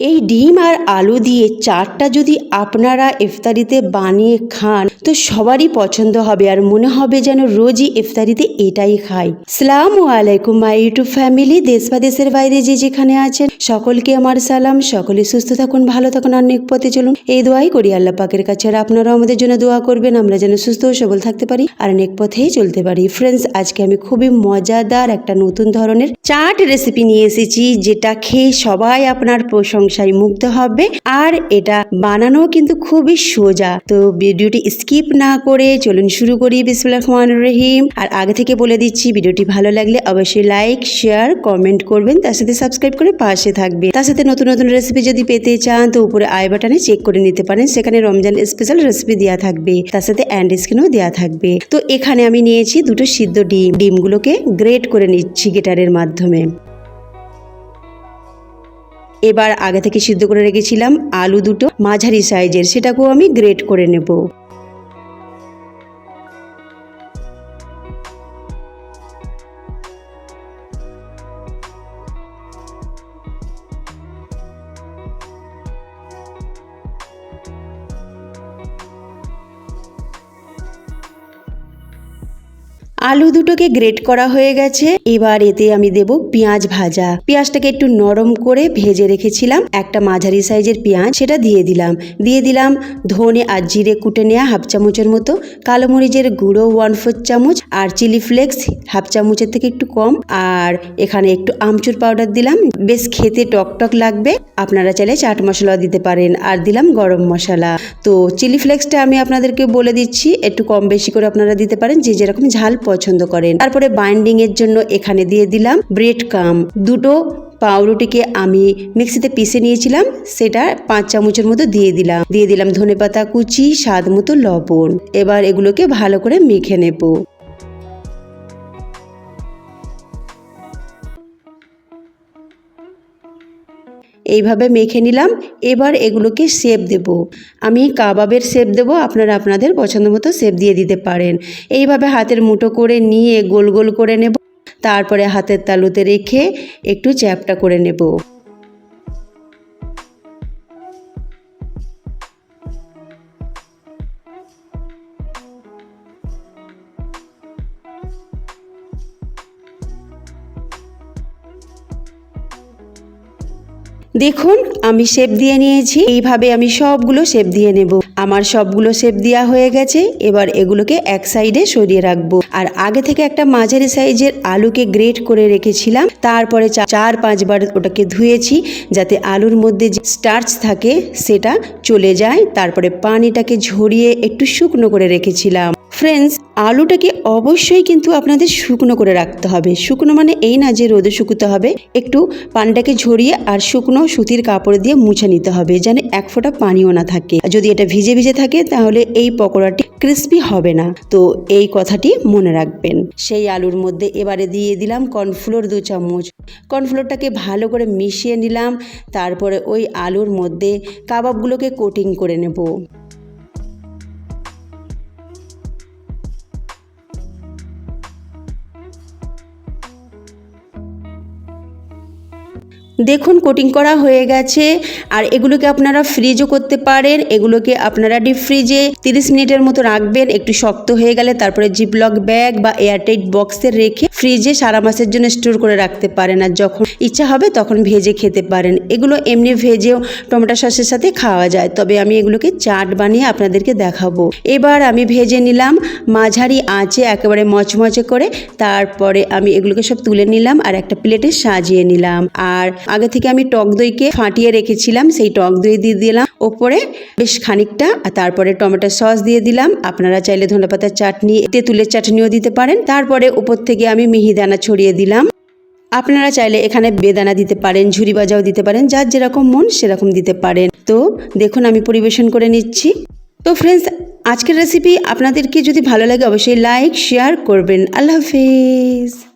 এই ডিম আর আলু দিয়ে চাটটা যদি আপনারা ইফতারিতে বানিয়ে খান, তো সবারই পছন্দ হবে আর মনে হবে যেন রোজই ইফতারিতে এটাই খাই। সালাম আলাইকুম, মাই ইউটিউব ফ্যামিলি দেশ বা দেশের বাইরে যে যেখানে আছেন, সকলকে আমার সালাম, সকলে সুস্থ থাকুন, ভালো থাকুন আর নেক পথে চলুন। এই দোয়াই করি আল্লাহ পাকের কাছে, আর আপনারাও আমাদের জন্য দোয়া করবেন, আমরা যেন সুস্থ ও সবল থাকতে পারি আর অনেক পথেই চলতে পারি। ফ্রেন্ডস আজকে আমি খুবই মজাদার একটা নতুন ধরনের চাট রেসিপি নিয়ে এসেছি, যেটা খেয়ে সবাই আপনার প্রশংসায় মুগ্ধ হবে। আর এটা বানানো কিন্তু খুবই সোজা। তো ভিডিওটি স্কিপ না করে চলুন শুরু করি। বিসমুল্লাহ রহমান রহিম। আর আগে থেকে বলে দিচ্ছি, ভিডিওটি ভালো লাগলে অবশ্যই লাইক, শেয়ার, কমেন্ট করবেন। তার সাথে সাবস্ক্রাইব করে পাশে থাকবে তার সাথে নতুন নতুন রেসিপি যদি পেতে চান, তো উপরে আই বাটনে চেক করে নিতে পারেন। সেখানে রমজান স্পেশাল রেসিপি দেওয়া থাকবে। তার সাথে অ্যান্ড স্কিনও দেওয়া থাকবে। তো এখানে আমি নিয়েছি দুটো সিদ্ধ ডিম। ডিমগুলোকে গ্রেট করে নিচ্ছি গেটারের মাধ্যমে। এবার আগে থেকে সিদ্ধ করে রেখেছিলাম আলু দুটো, মাঝারি সাইজের সেটাকেও আমি গ্রেট করে নেব। আলু দুটোকে গ্রেট করা হয়ে গেছে। এবার এতে আমি দেব পেঁয়াজ ভাজা। পেঁয়াজটাকে একটু নরম করে ভেজে রেখেছিলাম। একটা মাঝারি সাইজের পেঁয়াজ সেটা দিয়ে দিলাম। দিয়ে দিলাম ধনে আর জিরে কুটে নেওয়া হাফ চামচের মতো, কালো মরিচের গুঁড়ো ওয়ান ফোর চামচ আর চিলি ফ্লেক্স হাফ চামচের থেকে একটু কম। আর এখানে একটু আমচুর পাউডার দিলাম। বেশ খেতে টক টক লাগবে। আপনারা চাইলে চাট মশলা দিতে পারেন। আর দিলাম গরম মশলা। তো চিলি ফ্লেক্সটা আমি আপনাদেরকে বলে দিচ্ছি, একটু কম বেশি করে আপনারা দিতে পারেন। যে যেরকম ঝাল পছন্দ করেন। তারপরে বাইন্ডিং এর জন্য এখানে দিয়ে দিলাম ব্রেড কাম দুটো পাউরুটিকে আমি মিক্সিতে পিষে নিয়েছিলাম, সেটা পাঁচ চামচের মতো দিয়ে দিলাম। দিয়ে দিলাম ধনে পাতা কুচি, স্বাদ মতো লবণ। এবার এগুলোকে ভালো করে মেখে নেব। এইভাবে মেখে নিলাম। এবার এগুলোকে শেপ দেব। আমি কাবাবের শেপ দেব। আপনারা আপনাদের পছন্দ মতো শেপ দিয়ে দিতে পারেন। এইভাবে হাতের মুঠো করে নিয়ে গোল গোল করে নেব। তারপরে হাতের তালুতে রেখে একটু চ্যাপটা করে নেব। দেখুন, আমি শেপ দিয়ে নিয়েছি। এইভাবে আমি সবগুলো শেপ দিয়ে নেব। আমার সবগুলো শেপ দেওয়া হয়ে গেছে। এবার এগুলোকে এক সাইডে সরিয়ে রাখব। আর আগে থেকে একটা মাঝারি সাইজের আলুকে গ্রেট করে রেখেছিলাম। তারপরে চার পাঁচবার ওটাকে ধুয়েছি যাতে আলুর মধ্যে যে স্টার্চ থাকে, সেটা চলে যায়। তারপরে পানিটাকে ঝরিয়ে একটু শুকনো করে রেখেছিলাম। ফ্রেন্ডস আলুটাকে অবশ্যই কিন্তু আপনাদের শুকনো করে রাখতে হবে। শুকনো মানে এই না যে রোদে শুকোতে হবে। একটু পানিটাকে ঝরিয়ে আর শুকনো সুতির কাপড় দিয়ে মুছে নিতে হবে যেন এক ফোঁটা পানিও না থাকে। যদি এটা ভিজে ভিজে থাকে তাহলে এই পকোড়াটি ক্রিস্পি হবে না। তো এই কথাটি মনে রাখবেন। সেই আলুর মধ্যে এবারে দিয়ে দিলাম কর্নফ্লোর দু চামচ। কর্নফ্লোরটাকে ভালো করে মিশিয়ে নিলাম। তারপরে ওই আলুর মধ্যে কাবাবগুলোকে কোটিং করে নেব। দেখুন কোটিং করা হয়ে গেছে। আর এগুলোকে আপনারা ফ্রিজও করতে পারেন। এগুলোকে আপনারা ডিপ ফ্রিজে তিরিশ মিনিটের মতো রাখবেন। একটু শক্ত হয়ে গেলে তারপরে জিপলক ব্যাগ বা এয়ারটাইট বক্সে রেখে ফ্রিজে সারা মাসের জন্য স্টোর করে রাখতে পারেন। আর যখন ইচ্ছা হবে তখন ভেজে খেতে পারেন। এগুলো এমনি ভেজেও টমেটো সসের সাথে খাওয়া যায়। তবে আমি এগুলোকে চাট বানিয়ে আপনাদেরকে দেখাবো। এবার আমি ভেজে নিলাম মাঝারি আঁচে একেবারে মচমচে করে। তারপরে আমি এগুলোকে সব তুলে নিলাম আর একটা প্লেটে সাজিয়ে নিলাম। আর আগে থেকে আমি টক দইকে ফাটিয়ে রেখেছিলাম, সেই টক দই দিয়ে দিলাম। ওপরে বেশ খানিকটা, আর তারপরে টমেটো সস দিয়ে দিলাম। আপনারা চাইলে ধনেপাতার চাটনি, তেঁতুলের চাটনিও দিতে পারেন। তারপরে উপর থেকে আমি মিহিদানা ছড়িয়ে দিলাম। আপনারা চাইলে এখানে বেদানা দিতে পারেন, ঝুরি বাজাও দিতে পারেন, যার যেরকম মন সেরকম দিতে পারেন। তো দেখুন, আমি পরিবেশন করে নিচ্ছি। তো ফ্রেন্ডস আজকের রেসিপি আপনাদেরকে যদি ভালো লাগে, অবশ্যই লাইক শেয়ার করবেন। আল্লাহ হাফেজ।